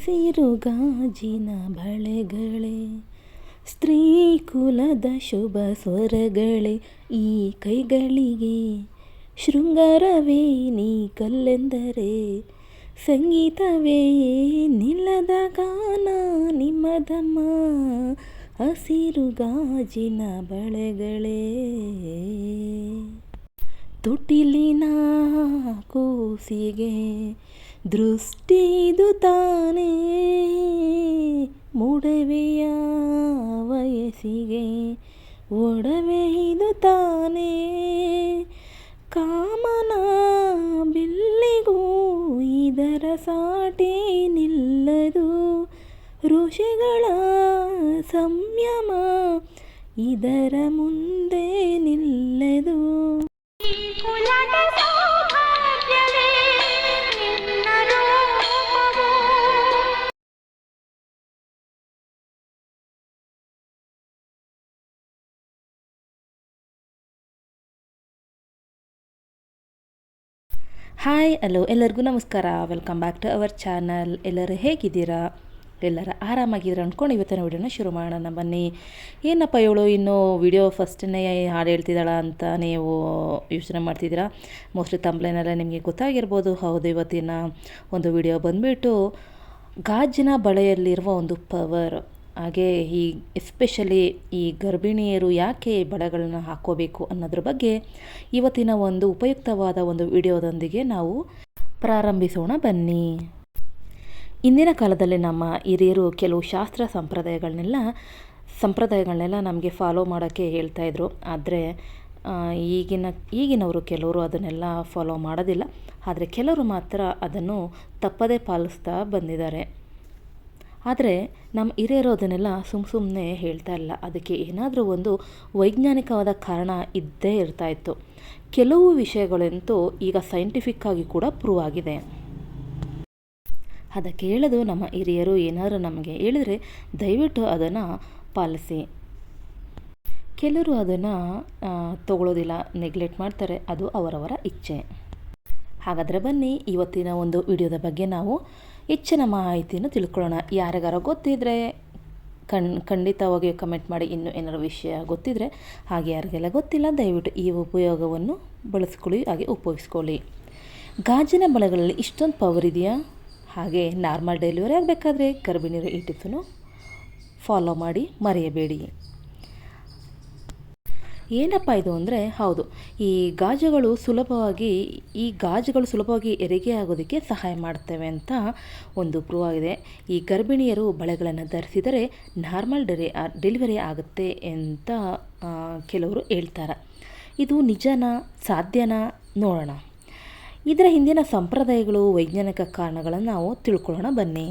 ಹಸಿರು ಗಾಜಿನ ಬಳೆಗಳೇ, ಸ್ತ್ರೀ ಕುಲದ ಶುಭ ಸ್ವರಗಳೇ ಈ ಕೈಗಳಿಗೆ. ಶೃಂಗಾರವೇ ನೀ ಕಲ್ಲೆಂದರೆ, ಸಂಗೀತವೇ ನಿಲ್ಲದ ಗಾನ ನಿಮ್ಮದಮ್ಮ. ಹಸಿರು ಗಾಜಿನ ಬಳೆಗಳೇ, ತುಟಿಲಿನ ಕೂಸಿಗೆ ದೃಷ್ಟಿದು ತಾನೇ ಮೂಡವೆಯ ವಯಸ್ಸಿಗೆ ಒಡವೆ ಇದು ತಾನೇ ಕಾಮನ ಬಿಲ್ಲಿಗೂ ಇದರ ಸಾಟಿ ನಿಲ್ಲದು ಋಷಿಗಳ ಸಂಯಮ ಇದರ ಮುಂದೆ ನಿಲ್ಲದು. ಹಾಯ್ ಹಲೋ ಎಲ್ಲರಿಗೂ ನಮಸ್ಕಾರ. Welcome back to our channel ಎಲ್ಲರೂ ಹೇಗಿದ್ದೀರಾ? ಎಲ್ಲರೂ ಆರಾಮಾಗಿದ್ದೀರಾ ಅಂದ್ಕೊಂಡು ಇವತ್ತಿನ ವಿಡಿಯೋನ ಶುರು ಮಾಡೋಣ ಬನ್ನಿ. ಏನಪ್ಪ ಇವಳು ಇನ್ನು ವಿಡಿಯೋ ಫಸ್ಟನ್ನೇ ಹಾಡು ಹೇಳ್ತಿದ್ದಾಳ ಅಂತ ನೀವು ಯೋಚನೆ ಮಾಡ್ತಿದ್ದೀರಾ? ಮೋಸ್ಟ್ಲಿ ತಂಬ್ಲೈನೆಲ್ಲ ನಿಮಗೆ ಗೊತ್ತಾಗಿರ್ಬೋದು. ಹೌದು, ಇವತ್ತಿನ ಒಂದು ವಿಡಿಯೋ ಬಂದುಬಿಟ್ಟು ಗಾಜಿನ ಬಳೆಯಲ್ಲಿರುವ ಒಂದು ಪವರ್ ಹಾಗೆ ಈ ಎಸ್ಪೆಷಲಿ ಈ ಗರ್ಭಿಣಿಯರು ಯಾಕೆ ಬಳೆಗಳನ್ನ ಹಾಕೋಬೇಕು ಅನ್ನೋದ್ರ ಬಗ್ಗೆ ಇವತ್ತಿನ ಒಂದು ಉಪಯುಕ್ತವಾದ ಒಂದು ವಿಡಿಯೋದೊಂದಿಗೆ ನಾವು ಪ್ರಾರಂಭಿಸೋಣ. ಬನ್ನಿ. ಇಂದಿನ ಕಾಲದಲ್ಲಿ ನಮ್ಮ ಹಿರಿಯರು ಕೆಲವು ಶಾಸ್ತ್ರ ಸಂಪ್ರದಾಯಗಳನ್ನೆಲ್ಲ ಸಂಪ್ರದಾಯಗಳನ್ನೆಲ್ಲ ನಮಗೆ ಫಾಲೋ ಮಾಡೋಕ್ಕೆ ಹೇಳ್ತಾಯಿದ್ರು ಆದರೆ ಈಗಿನ, ಈಗಿನವರು ಕೆಲವರು ಅದನ್ನೆಲ್ಲ ಫಾಲೋ ಮಾಡೋದಿಲ್ಲ. ಆದರೆ ಕೆಲವರು ಮಾತ್ರ ಅದನ್ನು ತಪ್ಪದೇ ಪಾಲಿಸ್ತಾ ಬಂದಿದ್ದಾರೆ. ಆದರೆ ನಮ್ಮ ಹಿರಿಯರು ಅದನ್ನೆಲ್ಲ ಸುಮ್ಮ ಸುಮ್ಮನೆ ಹೇಳ್ತಾ ಇಲ್ಲ. ಅದಕ್ಕೆ ಏನಾದರೂ ಒಂದು ವೈಜ್ಞಾನಿಕವಾದ ಕಾರಣ ಇದ್ದೇ ಇರ್ತಾ ಇತ್ತು. ಕೆಲವು ವಿಷಯಗಳಂತೂ ಈಗ ಸೈಂಟಿಫಿಕ್ ಆಗಿ ಕೂಡ ಪ್ರೂವ್ ಆಗಿದೆ. ಅದಕ್ಕೆ ಹೇಳೋದು ನಮ್ಮ ಹಿರಿಯರು ಏನಾದರೂ ನಮಗೆ ಹೇಳಿದರೆ ದಯವಿಟ್ಟು ಅದನ್ನು ಪಾಲಿಸಿ. ಕೆಲವರು ಅದನ್ನು ತಗೊಳ್ಳೋದಿಲ್ಲ ನೆಗ್ಲೆಕ್ಟ್ ಮಾಡ್ತಾರೆ. ಅದು ಅವರವರ ಇಚ್ಛೆ. ಹಾಗಾದರೆ ಬನ್ನಿ, ಇವತ್ತಿನ ಒಂದು ವಿಡಿಯೋದ ಬಗ್ಗೆ ನಾವು ಹೆಚ್ಚಿನ ಮಾಹಿತಿಯನ್ನು ತಿಳ್ಕೊಳ್ಳೋಣ. ಯಾರಿಗಾರ ಗೊತ್ತಿದ್ದರೆ ಕಣ್ ಖಂಡಿತವಾಗಿ ಕಮೆಂಟ್ ಮಾಡಿ. ಇನ್ನೂ ಏನಾರ ವಿಷಯ ಗೊತ್ತಿದ್ದರೆ ಹಾಗೆ ಯಾರಿಗೆಲ್ಲ ಗೊತ್ತಿಲ್ಲ, ದಯವಿಟ್ಟು ಈ ಉಪಯೋಗವನ್ನು ಬಳಸ್ಕೊಳ್ಳಿ, ಹಾಗೆ ಉಪಯೋಗಿಸ್ಕೊಳ್ಳಿ. ಗಾಜಿನ ಬಳೆಗಳಲ್ಲಿ ಇಷ್ಟೊಂದು ಪವರ್ ಇದೆಯಾ? ಹಾಗೆ ನಾರ್ಮಲ್ ಡೆಲಿವರಿ ಆಗಬೇಕಾದ್ರೆ ಗರ್ಭಿಣಿಯರು ಈ ಟಿಪ್ಸನ್ನು ಫಾಲೋ ಮಾಡಿ, ಮರೆಯಬೇಡಿ. ಏನಪ್ಪ ಇದು ಅಂದರೆ, ಹೌದು, ಈ ಗಾಜುಗಳು ಸುಲಭವಾಗಿ, ಈ ಗಾಜುಗಳು ಸುಲಭವಾಗಿ ಎರಿಗೆ ಆಗೋದಕ್ಕೆ ಸಹಾಯ ಮಾಡ್ತವೆ ಅಂತ ಒಂದು ಪ್ರೂವ್ ಆಗಿದೆ. ಈ ಗರ್ಭಿಣಿಯರು ಬಳೆಗಳನ್ನು ಧರಿಸಿದರೆ ನಾರ್ಮಲ್ ಡೆರಿ ಡೆಲಿವರಿ ಆಗುತ್ತೆ ಅಂತ ಕೆಲವರು ಹೇಳ್ತಾರೆ. ಇದು ನಿಜನಾ, ಸಾಧ್ಯನಾ ನೋಡೋಣ. ಇದರ ಹಿಂದಿನ ಸಂಪ್ರದಾಯಗಳು ವೈಜ್ಞಾನಿಕ ಕಾರಣಗಳನ್ನು ನಾವು ತಿಳ್ಕೊಳ್ಳೋಣ ಬನ್ನಿ.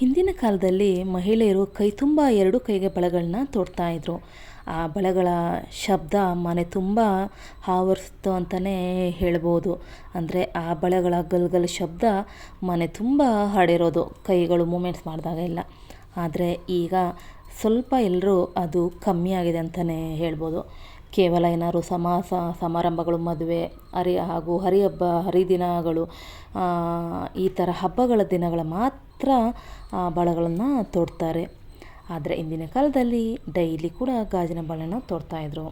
ಹಿಂದಿನ ಕಾಲದಲ್ಲಿ ಮಹಿಳೆಯರು ಕೈ ತುಂಬ ಎರಡು ಕೈಗೆ ಬಳೆಗಳನ್ನ ತೊಡ್ತಾ ಇದ್ರು. ಆ ಬಳೆಗಳ ಶಬ್ದ ಮನೆ ತುಂಬ ಆವರಿಸ್ತು ಅಂತಲೇ ಹೇಳ್ಬೋದು. ಅಂದರೆ ಆ ಬಳೆಗಳ ಗಲ್ಗಲ್ ಶಬ್ದ ಮನೆ ತುಂಬ ಹಾಡಿರೋದು, ಕೈಗಳು ಮೂಮೆಂಟ್ಸ್ ಮಾಡಿದಾಗ ಇಲ್ಲ ಆದರೆ ಈಗ ಸ್ವಲ್ಪ ಎಲ್ಲರೂ ಅದು ಕಮ್ಮಿ ಆಗಿದೆ ಅಂತಲೇ ಹೇಳ್ಬೋದು. ಕೇವಲ ಏನಾದ್ರು ಸಮಾಸ, ಸಮಾರಂಭಗಳು, ಮದುವೆ, ಹರಿ ಹಾಗೂ ಹರಿಹಬ್ಬ, ಹರಿದಿನಗಳು ಈ ಥರ ಹಬ್ಬಗಳ ದಿನಗಳ ಮಾತ್ರ ಬಳೆಗಳನ್ನು ತೊಡ್ತಾರೆ. ಆದರೆ ಇಂದಿನ ಕಾಲದಲ್ಲಿ ಡೈಲಿ ಕೂಡ ಗಾಜಿನ ಬಳೆನ ತೊಡ್ತಾಯಿದ್ರು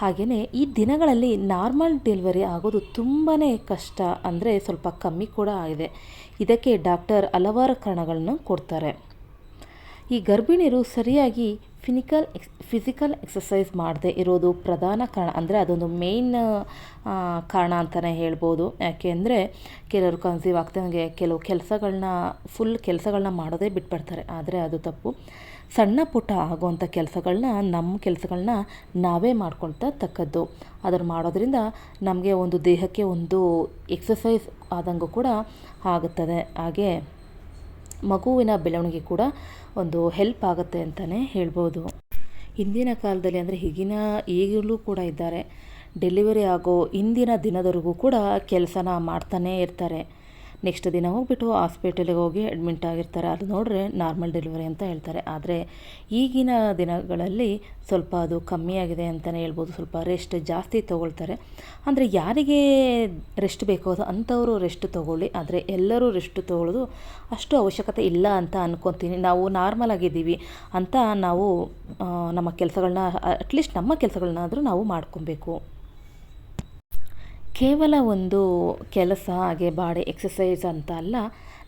ಹಾಗೆಯೇ ಈ ದಿನಗಳಲ್ಲಿ ನಾರ್ಮಲ್ ಡೆಲಿವರಿ ಆಗೋದು ತುಂಬಾ ಕಷ್ಟ ಅಂದರೆ ಸ್ವಲ್ಪ ಕಮ್ಮಿ ಕೂಡ ಆಗಿದೆ. ಇದಕ್ಕೆ ಡಾಕ್ಟರ್ ಹಲವಾರು ಕಾರಣಗಳನ್ನು ಕೊಡ್ತಾರೆ. ಈ ಗರ್ಭಿಣಿಯರು ಸರಿಯಾಗಿ ಫಿನಿಕಲ್ ಎಕ್ಸ್, ಫಿಸಿಕಲ್ ಎಕ್ಸಸೈಸ್ ಮಾಡದೇ ಇರೋದು ಪ್ರಧಾನ ಕಾರಣ. ಅಂದರೆ ಅದೊಂದು ಮೇಯ್ನ್ ಕಾರಣ ಅಂತಲೇ ಹೇಳ್ಬೋದು. ಯಾಕೆ ಅಂದರೆ ಕೆಲವರು ಕನ್ಸೀವ್ ಆಗ್ತಂಗೆ ಕೆಲವು ಕೆಲಸಗಳನ್ನ ಫುಲ್ ಕೆಲಸಗಳನ್ನ ಮಾಡೋದೇ ಬಿಟ್ಬಿಡ್ತಾರೆ. ಆದರೆ ಅದು ತಪ್ಪು. ಸಣ್ಣ ಪುಟ್ಟ ಆಗುವಂಥ ಕೆಲಸಗಳನ್ನ ನಮ್ಮ ಕೆಲಸಗಳನ್ನ ನಾವೇ ಮಾಡ್ಕೊಳ್ತಾ ತಕ್ಕದ್ದು ಅದನ್ನು ಮಾಡೋದ್ರಿಂದ ನಮಗೆ ಒಂದು ದೇಹಕ್ಕೆ ಒಂದು ಎಕ್ಸಸೈಸ್ ಆದಂಗೂ ಕೂಡ ಆಗುತ್ತದೆ. ಹಾಗೆ ಮಗುವಿನ ಬೆಳವಣಿಗೆ ಕೂಡ ಒಂದು ಹೆಲ್ಪ್ ಆಗುತ್ತೆ ಅಂತಲೇ ಹೇಳ್ಬೋದು. ಹಿಂದಿನ ಕಾಲದಲ್ಲಿ ಅಂದರೆ ಈಗಿನ ಈಗಲೂ ಕೂಡ ಇದ್ದಾರೆ. ಡೆಲಿವರಿ ಆಗೋ ಇಂದಿನ ದಿನದವರೆಗೂ ಕೂಡ ಕೆಲಸನ ಮಾಡ್ತಾನೇ ಇರ್ತಾರೆ. ನೆಕ್ಸ್ಟ್ ದಿನ ಹೋಗ್ಬಿಟ್ಟು ಹಾಸ್ಪಿಟಲಿಗೆ ಹೋಗಿ ಅಡ್ಮಿಂಟ್ ಆಗಿರ್ತಾರೆ. ಅದು ನೋಡಿದ್ರೆ ನಾರ್ಮಲ್ ಡೆಲಿವರಿ ಅಂತ ಹೇಳ್ತಾರೆ. ಆದರೆ ಈಗಿನ ದಿನಗಳಲ್ಲಿ ಸ್ವಲ್ಪ ಅದು ಕಮ್ಮಿ ಆಗಿದೆ ಅಂತಲೇ ಹೇಳ್ಬೋದು. ಸ್ವಲ್ಪ ರೆಸ್ಟ್ ಜಾಸ್ತಿ ತೊಗೊಳ್ತಾರೆ. ಅಂದರೆ ಯಾರಿಗೆ ರೆಸ್ಟ್ ಬೇಕೋ ಅಂಥವರು ರೆಸ್ಟ್ ತೊಗೊಳ್ಳಿ. ಆದರೆ ಎಲ್ಲರೂ ರೆಸ್ಟ್ ತೊಗೊಳ್ಳೋದು ಅಷ್ಟು ಅವಶ್ಯಕತೆ ಇಲ್ಲ ಅಂತ ಅನ್ಕೊತೀನಿ. ನಾವು ನಾರ್ಮಲ್ ಆಗಿದ್ದೀವಿ ಅಂತ ನಾವು ನಮ್ಮ ಕೆಲಸಗಳನ್ನ ಅಟ್ಲೀಸ್ಟ್ ನಮ್ಮ ಕೆಲಸಗಳನ್ನಾದರೂ ನಾವು ಮಾಡ್ಕೊಬೇಕು. ಕೇವಲ ಒಂದು ಕೆಲಸ ಹಾಗೆ ಬಾಡಿ ಎಕ್ಸಸೈಸ್ ಅಂತ ಅಲ್ಲ,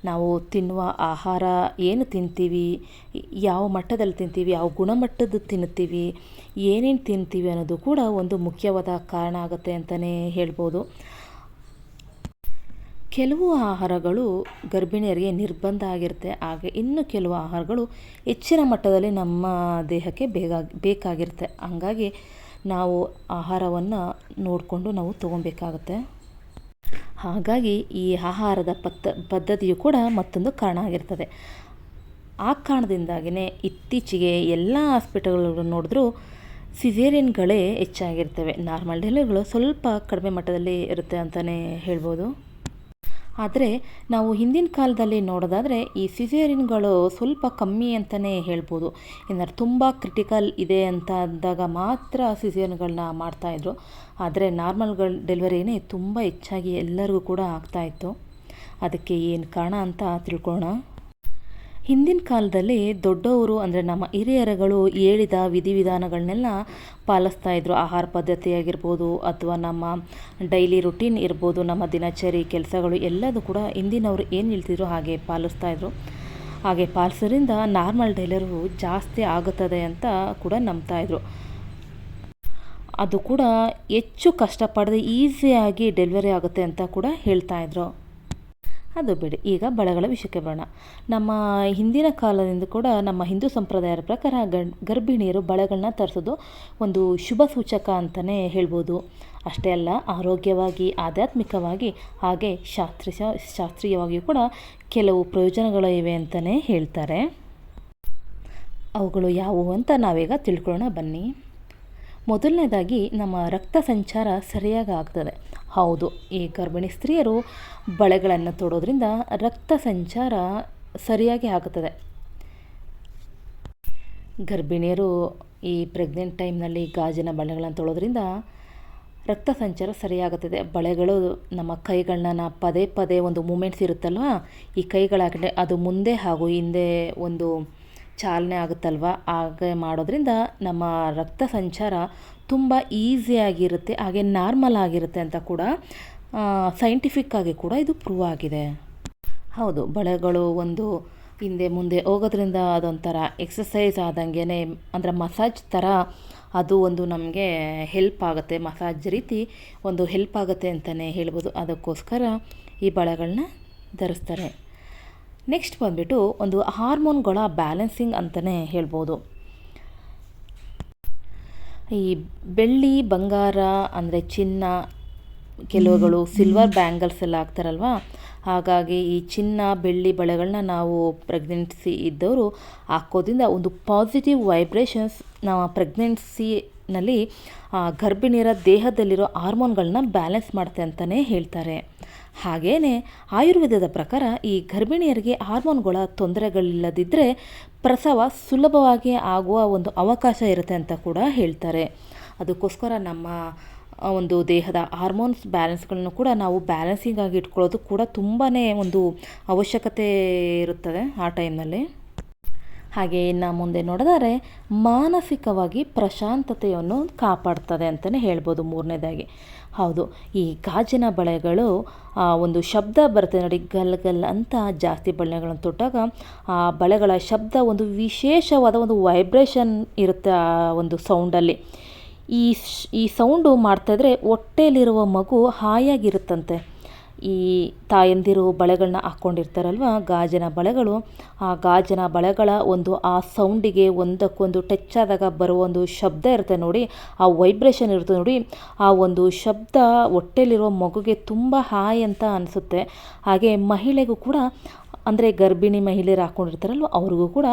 ನಾವು ತಿನ್ನುವ ಆಹಾರ ಏನು ತಿಂತೀವಿ, ಯಾವ ಮಟ್ಟದಲ್ಲಿ ತಿಂತೀವಿ, ಯಾವ ಗುಣಮಟ್ಟದ್ದು ತಿನ್ನುತ್ತೀವಿ, ಏನೇನು ತಿಂತೀವಿ ಅನ್ನೋದು ಕೂಡ ಒಂದು ಮುಖ್ಯವಾದ ಕಾರಣ ಆಗುತ್ತೆ ಅಂತಲೇ ಹೇಳ್ಬೋದು. ಕೆಲವು ಆಹಾರಗಳು ಗರ್ಭಿಣಿಯರಿಗೆ ನಿರ್ಬಂಧ ಆಗಿರುತ್ತೆ. ಹಾಗೆ ಇನ್ನು ಕೆಲವು ಆಹಾರಗಳು ಹೆಚ್ಚಿನ ಮಟ್ಟದಲ್ಲಿ ನಮ್ಮ ದೇಹಕ್ಕೆ ಬೇಗ ಬೇಕಾಗಿರುತ್ತೆ. ಹಂಗಾಗಿ ನಾವು ಆಹಾರವನ್ನು ನೋಡಿಕೊಂಡು ನಾವು ತೊಗೊಬೇಕಾಗತ್ತೆ. ಹಾಗಾಗಿ ಈ ಆಹಾರದ ಪತ್ತ ಪದ್ಧತಿಯು ಕೂಡ ಮತ್ತೊಂದು ಕಾರಣ ಆಗಿರ್ತದೆ. ಆ ಕಾರಣದಿಂದಾಗಿಯೇ ಇತ್ತೀಚೆಗೆ ಎಲ್ಲ ಹಾಸ್ಪಿಟಲ್ಗಳು ನೋಡಿದ್ರೂ ಸಿಸೇರಿಯನ್ಗಳೇ ಹೆಚ್ಚಾಗಿರ್ತವೆ. ನಾರ್ಮಲ್ ಡೆಲಿವರಿಗಳು ಸ್ವಲ್ಪ ಕಡಿಮೆ ಮಟ್ಟದಲ್ಲಿ ಇರುತ್ತೆ ಅಂತಲೇ ಹೇಳ್ಬೋದು. ಆದರೆ ನಾವು ಹಿಂದಿನ ಕಾಲದಲ್ಲಿ ನೋಡೋದಾದರೆ ಈ ಸಿಸೇರಿನ್ಗಳು ಸ್ವಲ್ಪ ಕಮ್ಮಿ ಅಂತಲೇ ಹೇಳ್ಬೋದು. ಏನಾದ್ರು ತುಂಬ ಕ್ರಿಟಿಕಲ್ ಇದೆ ಅಂತ ಅಂದಾಗ ಮಾತ್ರ ಸಿಸೇರಿನ್ಗಳನ್ನ ಮಾಡ್ತಾಯಿದ್ರು ಆದರೆ ನಾರ್ಮಲ್ಗಳ ಡೆಲಿವರಿನೇ ತುಂಬ ಹೆಚ್ಚಾಗಿ ಎಲ್ಲರಿಗೂ ಕೂಡ ಆಗ್ತಾಯಿತ್ತು ಅದಕ್ಕೆ ಏನು ಕಾರಣ ಅಂತ ತಿಳ್ಕೊಳ್ಳೋಣ. ಹಿಂದಿನ ಕಾಲದಲ್ಲಿ ದೊಡ್ಡವರು, ಅಂದರೆ ನಮ್ಮ ಹಿರಿಯರುಗಳು ಹೇಳಿದ ವಿಧಿವಿಧಾನಗಳನ್ನೆಲ್ಲ ಪಾಲಿಸ್ತಾ ಇದ್ರು. ಆಹಾರ ಪದ್ಧತಿ ಆಗಿರ್ಬೋದು ಅಥವಾ ನಮ್ಮ ಡೈಲಿ ರುಟೀನ್ ಇರ್ಬೋದು, ನಮ್ಮ ದಿನಚರಿ ಕೆಲಸಗಳು ಎಲ್ಲದೂ ಕೂಡ ಹಿಂದಿನವರು ಏನು ಹೇಳ್ತಿದ್ರು ಹಾಗೆ ಪಾಲಿಸ್ತಾ ಇದ್ರು. ಹಾಗೆ ಪಾಲಿಸೋದ್ರಿಂದ ನಾರ್ಮಲ್ ಡೈಲರು ಜಾಸ್ತಿ ಆಗುತ್ತದೆ ಅಂತ ಕೂಡ ನಂಬ್ತಾ ಇದ್ರು. ಅದು ಕೂಡ ಹೆಚ್ಚು ಕಷ್ಟಪಡದೆ ಈಸಿಯಾಗಿ ಡೆಲಿವರಿ ಆಗುತ್ತೆ ಅಂತ ಕೂಡ ಹೇಳ್ತಾ ಇದ್ರು. ಅದು ಬಿಡಿ. ಈಗ ಬಳೆಗಳ ವಿಷಯಕ್ಕೆ ಬರೋಣ. ನಮ್ಮ ಹಿಂದಿನ ಕಾಲದಿಂದ ಕೂಡ ನಮ್ಮ ಹಿಂದೂ ಸಂಪ್ರದಾಯದ ಪ್ರಕಾರ ಗರ್ಭಿಣಿಯರು ಬಳೆಗಳನ್ನ ತರಿಸೋದು ಒಂದು ಶುಭ ಸೂಚಕ ಅಂತಲೇ ಹೇಳ್ಬೋದು. ಅಷ್ಟೇ ಅಲ್ಲ, ಆರೋಗ್ಯವಾಗಿ, ಆಧ್ಯಾತ್ಮಿಕವಾಗಿ, ಹಾಗೆ ಶಾಸ್ತ್ರೀಯ ಶಾಸ್ತ್ರೀಯವಾಗಿಯೂ ಕೂಡ ಕೆಲವು ಪ್ರಯೋಜನಗಳು ಇವೆ ಅಂತಲೇ ಹೇಳ್ತಾರೆ. ಅವುಗಳು ಯಾವುವು ಅಂತ ನಾವೀಗ ತಿಳ್ಕೊಳ್ಳೋಣ ಬನ್ನಿ. ಮೊದಲನೇದಾಗಿ ನಮ್ಮ ರಕ್ತ ಸಂಚಾರ ಸರಿಯಾಗಿ ಆಗ್ತದೆ. ಹೌದು. ಈ ಗರ್ಭಿಣಿ ಸ್ತ್ರೀಯರು ಬಳೆಗಳನ್ನು ತೊಡೋದ್ರಿಂದ ರಕ್ತ ಸಂಚಾರ ಸರಿಯಾಗಿ ಆಗುತ್ತದೆ. ಗರ್ಭಿಣಿಯರು ಈ ಪ್ರೆಗ್ನೆಂಟ್ ಟೈಮ್ನಲ್ಲಿ ಗಾಜಿನ ಬಳೆಗಳನ್ನು ತೊಳೋದ್ರಿಂದ ರಕ್ತ ಸಂಚಾರ ಸರಿಯಾಗುತ್ತದೆ. ಬಳೆಗಳು ನಮ್ಮ ಕೈಗಳನ್ನ ಪದೇ ಪದೇ ಒಂದು ಮೂಮೆಂಟ್ಸ್ ಇರುತ್ತಲ್ವ, ಈ ಕೈಗಳಾಗಲಿ ಅದು ಮುಂದೆ ಹಾಗೂ ಹಿಂದೆ ಒಂದು ಚಾಲನೆ ಆಗುತ್ತಲ್ವ, ಹಾಗೆ ಮಾಡೋದ್ರಿಂದ ನಮ್ಮ ರಕ್ತ ಸಂಚಾರ ತುಂಬ ಈಸಿಯಾಗಿರುತ್ತೆ ಹಾಗೆ ನಾರ್ಮಲ್ ಆಗಿರುತ್ತೆ ಅಂತ ಕೂಡ ಸೈಂಟಿಫಿಕ್ ಆಗಿ ಕೂಡ ಇದು ಪ್ರೂವ್ ಆಗಿದೆ. ಹೌದು, ಬಳೆಗಳು ಒಂದು ಹಿಂದೆ ಮುಂದೆ ಹೋಗೋದ್ರಿಂದ ಅದೊಂಥರ ಎಕ್ಸಸೈಸ್ ಆದಂಗೆ ಅಂದರೆ ಮಸಾಜ್ ಥರ ಅದು ಒಂದು ನಮಗೆ ಹೆಲ್ಪ್ ಆಗುತ್ತೆ ಮಸಾಜ್ ರೀತಿ ಒಂದು ಹೆಲ್ಪ್ ಆಗುತ್ತೆ ಅಂತಲೇ ಹೇಳ್ಬೋದು. ಅದಕ್ಕೋಸ್ಕರ ಈ ಬಳೆಗಳನ್ನ ಧರಿಸ್ತಾರೆ. ನೆಕ್ಸ್ಟ್ ಬಂದುಬಿಟ್ಟು ಒಂದು ಹಾರ್ಮೋನ್ಗಳ ಬ್ಯಾಲೆನ್ಸಿಂಗ್ ಅಂತಲೇ ಹೇಳ್ಬೋದು. ಈ ಬೆಳ್ಳಿ ಬಂಗಾರ ಅಂದರೆ ಚಿನ್ನ ಕೆಲವುಗಳು ಸಿಲ್ವರ್ ಬ್ಯಾಂಗಲ್ಸ್ ಎಲ್ಲ ಹಾಕ್ತಾರಲ್ವ? ಹಾಗಾಗಿ ಈ ಚಿನ್ನ ಬೆಳ್ಳಿ ಬಳೆಗಳನ್ನ ನಾವು ಪ್ರೆಗ್ನೆನ್ಸಿ ಇದ್ದವರು ಹಾಕೋದ್ರಿಂದ ಒಂದು ಪಾಸಿಟಿವ್ ವೈಬ್ರೇಷನ್ಸ್ ನಾವು ಪ್ರೆಗ್ನೆನ್ಸಿನಲ್ಲಿ ಗರ್ಭಿಣಿಯರ ದೇಹದಲ್ಲಿರೋ ಹಾರ್ಮೋನ್ಗಳನ್ನ ಬ್ಯಾಲೆನ್ಸ್ ಮಾಡುತ್ತೆ ಅಂತಲೇ ಹೇಳ್ತಾರೆ. ಹಾಗೆಯೇ ಆಯುರ್ವೇದದ ಪ್ರಕಾರ ಈ ಗರ್ಭಿಣಿಯರಿಗೆ ಹಾರ್ಮೋನ್ಗಳ ತೊಂದರೆಗಳಿಲ್ಲದಿದ್ದರೆ ಪ್ರಸವ ಸುಲಭವಾಗಿ ಆಗುವ ಒಂದು ಅವಕಾಶ ಇರುತ್ತೆ ಅಂತ ಕೂಡ ಹೇಳ್ತಾರೆ. ಅದಕ್ಕೋಸ್ಕರ ನಮ್ಮ ಒಂದು ದೇಹದ ಹಾರ್ಮೋನ್ಸ್ ಬ್ಯಾಲೆನ್ಸ್ಗಳನ್ನು ಕೂಡ ನಾವು ಬ್ಯಾಲೆನ್ಸಿಂಗ್ ಆಗಿ ಇಟ್ಕೊಳ್ಳೋದು ಕೂಡ ತುಂಬಾ ಒಂದು ಅವಶ್ಯಕತೆ ಇರುತ್ತದೆ ಆ ಟೈಮ್ನಲ್ಲಿ. ಹಾಗೆ ಇನ್ನು ಮುಂದೆ ನೋಡಿದರೆ ಮಾನಸಿಕವಾಗಿ ಪ್ರಶಾಂತತೆಯನ್ನು ಕಾಪಾಡ್ತದೆ ಅಂತಲೇ ಹೇಳ್ಬೋದು ಮೂರನೇದಾಗಿ. ಹೌದು, ಈ ಗಾಜಿನ ಬಳೆಗಳು ಒಂದು ಶಬ್ದ ಬರುತ್ತೆ ನೋಡಿ, ಗಲ್ ಗಲ್ ಅಂತ ಜಾಸ್ತಿ ಬಳೆಗಳನ್ನು ತೊಟ್ಟಾಗ, ಆ, ಬಳೆಗಳ ಶಬ್ದ ಒಂದು ವಿಶೇಷವಾದ ಒಂದು ವೈಬ್ರೇಷನ್ ಇರುತ್ತೆ ಆ ಒಂದು ಸೌಂಡಲ್ಲಿ ಈ ಈ ಸೌಂಡು ಮಾಡ್ತಾಯಿದ್ರೆ ಹೊಟ್ಟೆಯಲ್ಲಿರುವ ಮಗು ಹಾಯಾಗಿರುತ್ತಂತೆ. ಈ ತಾಯಂದಿರು ಬಳೆಗಳನ್ನ ಹಾಕ್ಕೊಂಡಿರ್ತಾರಲ್ವ, ಗಾಜಿನ ಬಳೆಗಳು. ಆ ಗಾಜಿನ ಬಳೆಗಳ ಒಂದು, ಆ ಸೌಂಡಿಗೆ ಒಂದಕ್ಕೊಂದು ಟಚ್ ಆದಾಗ ಬರುವ ಒಂದು ಶಬ್ದ ಇರುತ್ತೆ ನೋಡಿ, ಆ ವೈಬ್ರೇಷನ್ ಇರುತ್ತೆ ನೋಡಿ. ಆ ಒಂದು ಶಬ್ದ ಹೊಟ್ಟೆಲಿರೋ ಮಗುಗೆ ತುಂಬ ಹಾಯ್ ಅಂತ ಅನಿಸುತ್ತೆ. ಹಾಗೆ ಮಹಿಳೆಗೂ ಕೂಡ ಅಂದರೆ ಗರ್ಭಿಣಿ ಮಹಿಳೆಯರು ಹಾಕ್ಕೊಂಡಿರ್ತಾರಲ್ವ ಅವ್ರಿಗೂ ಕೂಡ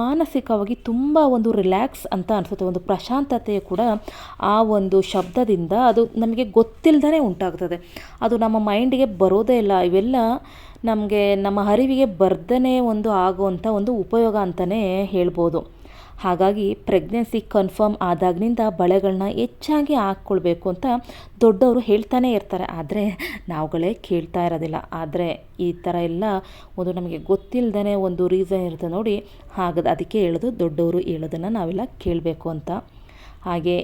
ಮಾನಸಿಕವಾಗಿ ತುಂಬ ಒಂದು ರಿಲ್ಯಾಕ್ಸ್ ಅಂತ ಅನಿಸುತ್ತೆ, ಒಂದು ಪ್ರಶಾಂತತೆ ಕೂಡ ಆ ಒಂದು ಶಬ್ದದಿಂದ ಅದು ನಮಗೆ ಗೊತ್ತಿಲ್ಲದೇ ಉಂಟಾಗ್ತದೆ. ಅದು ನಮ್ಮ ಮೈಂಡಿಗೆ ಬರೋದೇ ಇಲ್ಲ, ಇವೆಲ್ಲ ನಮಗೆ ನಮ್ಮ ಅರಿವಿಗೆ ಬರ್ದೇ ಒಂದು ಆಗುವಂಥ ಒಂದು ಉಪಯೋಗ ಅಂತಲೇ ಹೇಳ್ಬೋದು. ಹಾಗಾಗಿ ಪ್ರೆಗ್ನೆನ್ಸಿ ಕನ್ಫರ್ಮ್ ಆದಾಗಿನಿಂದ ಬಳೆಗಳನ್ನ ಹೆಚ್ಚಾಗಿ ಹಾಕ್ಕೊಳ್ಬೇಕು ಅಂತ ದೊಡ್ಡವರು ಹೇಳ್ತಾನೆ ಇರ್ತಾರೆ. ಆದರೆ ನಾವುಗಳೇ ಕೇಳ್ತಾ ಇರೋದಿಲ್ಲ. ಆದರೆ ಈ ಥರ ಎಲ್ಲ ಒಂದು ನಮಗೆ ಗೊತ್ತಿಲ್ಲದೇ ಒಂದು ರೀಸನ್ ಇರುತ್ತೆ ನೋಡಿ. ಹಾಗದ ಅದಕ್ಕೆ ಹೇಳೋದು ದೊಡ್ಡವರು ಹೇಳೋದನ್ನು ನಾವೆಲ್ಲ ಕೇಳಬೇಕು ಅಂತ. ಹಾಗೆ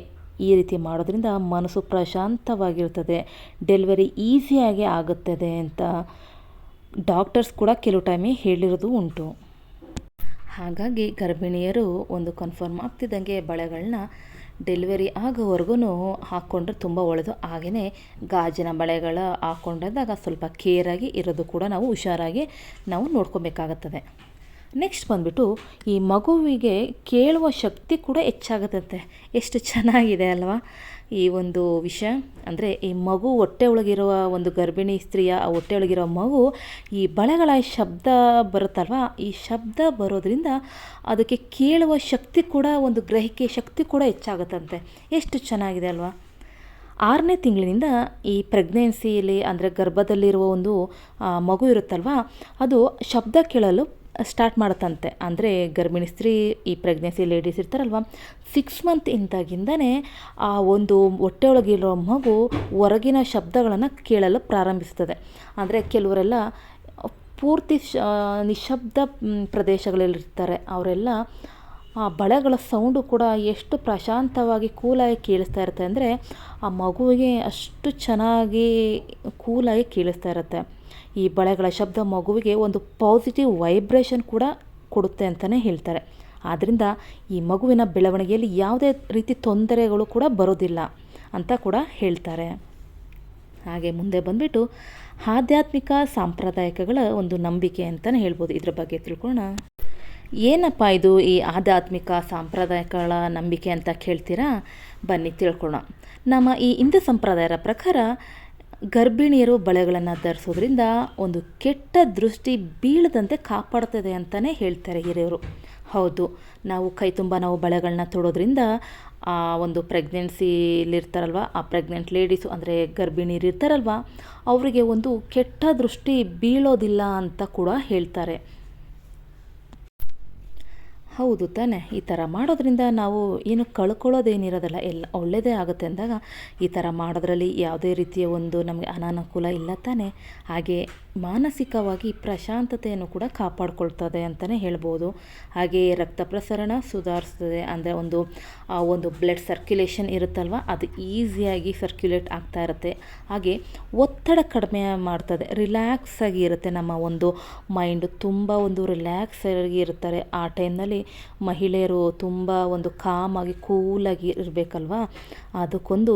ಈ ರೀತಿ ಮಾಡೋದ್ರಿಂದ ಮನಸ್ಸು ಪ್ರಶಾಂತವಾಗಿರ್ತದೆ. ಡೆಲಿವರಿ ಈಸಿಯಾಗಿ ಆಗುತ್ತದೆ ಅಂತ ಡಾಕ್ಟರ್ಸ್ ಕೂಡ ಕೆಲವು ಟೈಮಿಗೆ ಹೇಳಿರೋದು ಉಂಟು. ಹಾಗಾಗಿ ಗರ್ಭಿಣಿಯರು ಒಂದು ಕನ್ಫರ್ಮ್ ಆಗ್ತಿದ್ದಂಗೆ ಬಳೆಗಳನ್ನ ಡೆಲಿವರಿ ಆಗೋವರೆಗೂ ಹಾಕ್ಕೊಂಡ್ರೆ ತುಂಬ ಒಳ್ಳೆಯದು ಹಾಗೆಯೇ ಗಾಜಿನ ಬಳೆಗಳ ಹಾಕ್ಕೊಂಡಾಗ ಸ್ವಲ್ಪ ಕೇರಾಗಿ ಇರೋದು ಕೂಡ ನಾವು ಹುಷಾರಾಗಿ ನಾವು ನೋಡ್ಕೊಬೇಕಾಗುತ್ತದೆ. ನೆಕ್ಸ್ಟ್ ಬಂದುಬಿಟ್ಟು ಈ ಮಗುವಿಗೆ ಕೇಳುವ ಶಕ್ತಿ ಕೂಡ ಹೆಚ್ಚಾಗುತ್ತಂತೆ. ಎಷ್ಟು ಚೆನ್ನಾಗಿದೆ ಅಲ್ವಾ? ಈ ಒಂದು ವಿಷಯ. ಅಂದರೆ ಈ ಮಗು ಹೊಟ್ಟೆ ಒಳಗಿರುವ ಒಂದು ಗರ್ಭಿಣಿ ಸ್ತ್ರೀಯ, ಆ ಹೊಟ್ಟೆ ಒಳಗಿರೋ ಮಗು ಈ ಬಳೆಗಳ ಶಬ್ದ ಬರುತ್ತಲ್ವ? ಈ ಶಬ್ದ ಬರೋದ್ರಿಂದ ಅದಕ್ಕೆ ಕೇಳುವ ಶಕ್ತಿ ಕೂಡ, ಒಂದು ಗ್ರಹಿಕೆ ಶಕ್ತಿ ಕೂಡ ಹೆಚ್ಚಾಗುತ್ತಂತೆ. ಎಷ್ಟು ಚೆನ್ನಾಗಿದೆ ಅಲ್ವಾ? ಆರನೇ ತಿಂಗಳಿನಿಂದ ಈ ಪ್ರೆಗ್ನೆನ್ಸಿಯಲ್ಲಿ ಅಂದರೆ ಗರ್ಭದಲ್ಲಿರುವ ಒಂದು ಮಗು ಇರುತ್ತಲ್ವ? ಅದು ಶಬ್ದ ಕೇಳಲು ಸ್ಟಾರ್ಟ್ ಮಾಡುತ್ತಂತೆ. ಅಂದರೆ ಗರ್ಭಿಣಿ ಸ್ತ್ರೀ, ಈ ಪ್ರೆಗ್ನೆನ್ಸಿ ಲೇಡೀಸ್ ಇರ್ತಾರಲ್ವ? ಸಿಕ್ಸ್ ಮಂತ್ ಇಂದಾಗಿಂದನೇ ಆ ಒಂದು ಹೊಟ್ಟೆಯೊಳಗಿರೋ ಮಗು ಹೊರಗಿನ ಶಬ್ದಗಳನ್ನು ಕೇಳಲು ಪ್ರಾರಂಭಿಸ್ತದೆ ಅಂದರೆ ಕೆಲವರೆಲ್ಲ ಪೂರ್ತಿ ಶ, ನಿಶಬ್ದ ಪ್ರದೇಶಗಳಲ್ಲಿರ್ತಾರೆ. ಅವರೆಲ್ಲ ಆ ಬಳೆಗಳ ಸೌಂಡು ಕೂಡ ಎಷ್ಟು ಪ್ರಶಾಂತವಾಗಿ, ಕೂಲಾಗಿ ಕೇಳಿಸ್ತಾ ಇರುತ್ತೆ. ಅಂದರೆ ಆ ಮಗುವಿಗೆ ಅಷ್ಟು ಚೆನ್ನಾಗಿ ಕೂಲಾಗಿ ಕೇಳಿಸ್ತಾ ಇರುತ್ತೆ. ಈ ಬಳೆಗಳ ಶಬ್ದ ಮಗುವಿಗೆ ಒಂದು ಪಾಸಿಟಿವ್ ವೈಬ್ರೇಷನ್ ಕೂಡ ಕೊಡುತ್ತೆ ಅಂತಲೇ ಹೇಳ್ತಾರೆ. ಆದ್ದರಿಂದ ಈ ಮಗುವಿನ ಬೆಳವಣಿಗೆಯಲ್ಲಿ ಯಾವುದೇ ರೀತಿ ತೊಂದರೆಗಳು ಕೂಡ ಬರೋದಿಲ್ಲ ಅಂತ ಕೂಡ ಹೇಳ್ತಾರೆ. ಹಾಗೆ ಮುಂದೆ ಬಂದುಬಿಟ್ಟು ಆಧ್ಯಾತ್ಮಿಕ ಸಾಂಪ್ರದಾಯಿಕಗಳ ಒಂದು ನಂಬಿಕೆ ಅಂತಲೇ ಹೇಳ್ಬೋದು. ಇದ್ರ ಬಗ್ಗೆ ತಿಳ್ಕೊಳ್ಳೋಣ. ಏನಪ್ಪ ಇದು ಈ ಆಧ್ಯಾತ್ಮಿಕ ಸಾಂಪ್ರದಾಯಿಕಗಳ ನಂಬಿಕೆ ಅಂತ ಕೇಳ್ತೀರಾ? ಬನ್ನಿ ತಿಳ್ಕೊಳ್ಳೋಣ. ನಮ್ಮ ಈ ಹಿಂದೂ ಸಂಪ್ರದಾಯದ ಪ್ರಕಾರ ಗರ್ಭಿಣಿಯರು ಬಳೆಗಳನ್ನು ಧರಿಸೋದ್ರಿಂದ ಒಂದು ಕೆಟ್ಟ ದೃಷ್ಟಿ ಬೀಳದಂತೆ ಕಾಪಾಡ್ತದೆ ಅಂತಲೇ ಹೇಳ್ತಾರೆ ಹಿರಿಯರು. ಹೌದು, ನಾವು ಕೈ ತುಂಬ ನಾವು ಬಳೆಗಳನ್ನ ತೊಡೋದ್ರಿಂದ ಆ ಒಂದು ಪ್ರೆಗ್ನೆನ್ಸಿಲಿರ್ತಾರಲ್ವ, ಆ ಪ್ರೆಗ್ನೆಂಟ್ ಲೇಡೀಸು ಅಂದರೆ ಗರ್ಭಿಣಿಯರು ಇರ್ತಾರಲ್ವ ಅವರಿಗೆ ಒಂದು ಕೆಟ್ಟ ದೃಷ್ಟಿ ಬೀಳೋದಿಲ್ಲ ಅಂತ ಕೂಡ ಹೇಳ್ತಾರೆ. ಹೌದು ತಾನೆ. ಈ ಥರ ಮಾಡೋದ್ರಿಂದ ನಾವು ಏನು ಕಳ್ಕೊಳ್ಳೋದೇನಿರೋದಲ್ಲ, ಎಲ್ಲ ಒಳ್ಳೆಯದೇ ಆಗುತ್ತೆ ಅಂದಾಗ ಈ ಥರ ಮಾಡೋದ್ರಲ್ಲಿ ಯಾವುದೇ ರೀತಿಯ ಒಂದು ನಮಗೆ ಅನಾನುಕೂಲ ಇಲ್ಲ ತಾನೆ. ಹಾಗೆ ಮಾನಸಿಕವಾಗಿ ಪ್ರಶಾಂತತೆಯನ್ನು ಕೂಡ ಕಾಪಾಡ್ಕೊಳ್ತದೆ ಅಂತಲೇ ಹೇಳ್ಬೋದು. ಹಾಗೆಯೇ ರಕ್ತ ಪ್ರಸರಣ ಸುಧಾರಿಸ್ತದೆ ಅಂದರೆ ಒಂದು ಒಂದು ಬ್ಲಡ್ ಸರ್ಕ್ಯುಲೇಷನ್ ಇರುತ್ತಲ್ವ? ಅದು ಈಸಿಯಾಗಿ ಸರ್ಕ್ಯುಲೇಟ್ ಆಗ್ತಾ ಇರುತ್ತೆ. ಹಾಗೆ ಒತ್ತಡ ಕಡಿಮೆ ಮಾಡ್ತದೆ. ರಿಲ್ಯಾಕ್ಸ್ ಆಗಿ ಇರುತ್ತೆ ನಮ್ಮ ಒಂದು ಮೈಂಡು ತುಂಬ ಒಂದು ರಿಲ್ಯಾಕ್ಸ್ ಆಗಿ ಇರ್ತಾರೆ. ಆ ಟೈಮ್ನಲ್ಲಿ ಮಹಿಳೆಯರು ತುಂಬ ಒಂದು ಕಾಮಾಗಿ ಕೂಲಾಗಿ ಇರಬೇಕಲ್ವಾ? ಅದಕ್ಕೊಂದು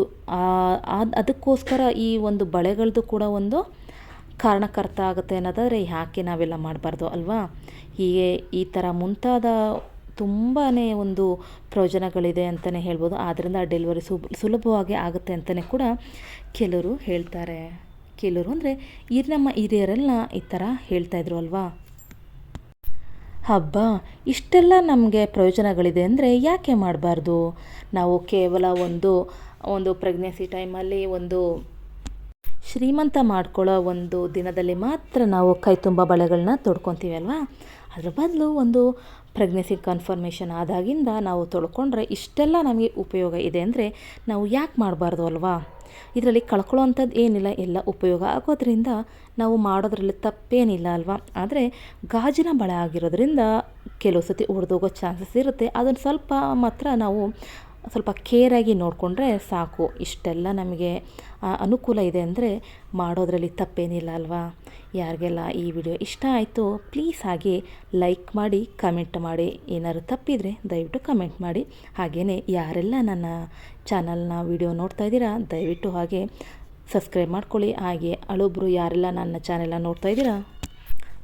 ಅದಕ್ಕೋಸ್ಕರ ಈ ಒಂದು ಬಳೆಗಳದ್ದು ಕೂಡ ಒಂದು ಕಾರಣಕರ್ತ ಆಗುತ್ತೆ ಅನ್ನೋದಾದರೆ ಯಾಕೆ ನಾವೆಲ್ಲ ಮಾಡಬಾರ್ದು ಅಲ್ವಾ? ಹೀಗೆ ಈ ಥರ ಮುಂತಾದ ತುಂಬಾ ಒಂದು ಪ್ರಯೋಜನಗಳಿದೆ ಅಂತಲೇ ಹೇಳ್ಬೋದು. ಆದ್ದರಿಂದ ಡೆಲಿವರಿ ಸುಲಭವಾಗಿ ಆಗುತ್ತೆ ಅಂತಲೇ ಕೂಡ ಕೆಲವರು ಹೇಳ್ತಾರೆ. ಕೆಲವರು ಅಂದರೆ ಈ ನಮ್ಮ ಹಿರಿಯರೆಲ್ಲ ಈ ಥರ ಹೇಳ್ತಾಯಿದ್ರು ಅಲ್ವಾ? ಹಬ್ಬ, ಇಷ್ಟೆಲ್ಲ ನಮಗೆ ಪ್ರಯೋಜನಗಳಿದೆ ಅಂದರೆ ಯಾಕೆ ಮಾಡಬಾರ್ದು? ನಾವು ಕೇವಲ ಒಂದು ಒಂದು ಪ್ರೆಗ್ನೆನ್ಸಿ ಟೈಮಲ್ಲಿ ಒಂದು ಶ್ರೀಮಂತ ಮಾಡ್ಕೊಳ್ಳೋ ಒಂದು ದಿನದಲ್ಲಿ ಮಾತ್ರ ನಾವು ಕೈ ತುಂಬ ಬಳೆಗಳನ್ನ ತೊಡ್ಕೊತೀವಿ ಅಲ್ವಾ? ಅದ್ರ ಬದಲು ಒಂದು ಪ್ರೆಗ್ನೆನ್ಸಿ ಕನ್ಫರ್ಮೇಷನ್ ಆದಾಗಿಂದ ನಾವು ತೊಳ್ಕೊಂಡ್ರೆ ಇಷ್ಟೆಲ್ಲ ನಮಗೆ ಉಪಯೋಗ ಇದೆ ಅಂದರೆ ನಾವು ಯಾಕೆ ಮಾಡಬಾರ್ದು ಅಲ್ವಾ? ಇದರಲ್ಲಿ ಕಳ್ಕೊಳ್ಳೋವಂಥದ್ದು ಏನಿಲ್ಲ, ಎಲ್ಲ ಉಪಯೋಗ ಆಗೋದ್ರಿಂದ ನಾವು ಮಾಡೋದ್ರಲ್ಲಿ ತಪ್ಪೇನಿಲ್ಲ ಅಲ್ವಾ? ಆದರೆ ಗಾಜಿನ ಬಳೆ ಆಗಿರೋದ್ರಿಂದ ಕೆಲವು ಸತಿ ಒಡೆದೋಗೋ ಚಾನ್ಸಸ್ ಇರುತ್ತೆ. ಅದನ್ನು ಸ್ವಲ್ಪ ಮಾತ್ರ ನಾವು ಸ್ವಲ್ಪ ಕೇರಾಗಿ ನೋಡಿಕೊಂಡ್ರೆ ಸಾಕು. ಇಷ್ಟೆಲ್ಲ ನಮಗೆ ಅನುಕೂಲ ಇದೆ ಅಂದರೆ ಮಾಡೋದರಲ್ಲಿ ತಪ್ಪೇನಿಲ್ಲ ಅಲ್ವಾ? ಯಾರಿಗೆಲ್ಲ ಈ ವಿಡಿಯೋ ಇಷ್ಟ ಆಯಿತು ಪ್ಲೀಸ್ ಹಾಗೆ ಲೈಕ್ ಮಾಡಿ ಕಮೆಂಟ್ ಮಾಡಿ. ಏನಾದ್ರು ತಪ್ಪಿದರೆ ದಯವಿಟ್ಟು ಕಮೆಂಟ್ ಮಾಡಿ. ಹಾಗೆಯೇ ಯಾರೆಲ್ಲ ನನ್ನ ಚಾನಲ್ನ ವಿಡಿಯೋ ನೋಡ್ತಾ ಇದ್ದೀರಾ, ದಯವಿಟ್ಟು ಹಾಗೆ ಸಬ್ಸ್ಕ್ರೈಬ್ ಮಾಡ್ಕೊಳ್ಳಿ. ಹಾಗೆ ಅಳೊಬ್ಬರು ಯಾರೆಲ್ಲ ನನ್ನ ಚಾನೆಲ್ನ ನೋಡ್ತಾ ಇದ್ದೀರಾ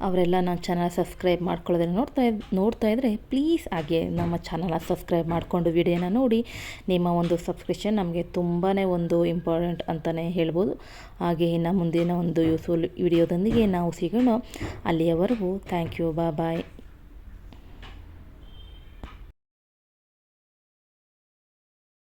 ಅವರೆಲ್ಲ ನನ್ನ ಚಾನಲ್ ಸಬ್ಸ್ಕ್ರೈಬ್ ಮಾಡ್ಕೊಳ್ಳೋದ್ರೆ ನೋಡ್ತಾ ನೋಡ್ತಾ ಇದ್ದರೆ ಪ್ಲೀಸ್ ಹಾಗೆ ನಮ್ಮ ಚಾನಲ್ನ ಸಬ್ಸ್ಕ್ರೈಬ್ ಮಾಡಿಕೊಂಡು ವಿಡಿಯೋನ ನೋಡಿ. ನಿಮ್ಮ ಒಂದು ಸಬ್ಸ್ಕ್ರಿಪ್ಷನ್ ನಮಗೆ ತುಂಬಾ ಒಂದು ಇಂಪಾರ್ಟೆಂಟ್ ಅಂತಲೇ ಹೇಳ್ಬೋದು. ಹಾಗೆ ಇನ್ನು ಮುಂದಿನ ಒಂದು ಯೂಸ್ಫುಲ್ ವಿಡಿಯೋದೊಂದಿಗೆ ನಾವು ಸಿಗೋಣ. ಅಲ್ಲಿಯವರೆಗೂ ಥ್ಯಾಂಕ್ ಯು ಬಾ ಬಾಯ್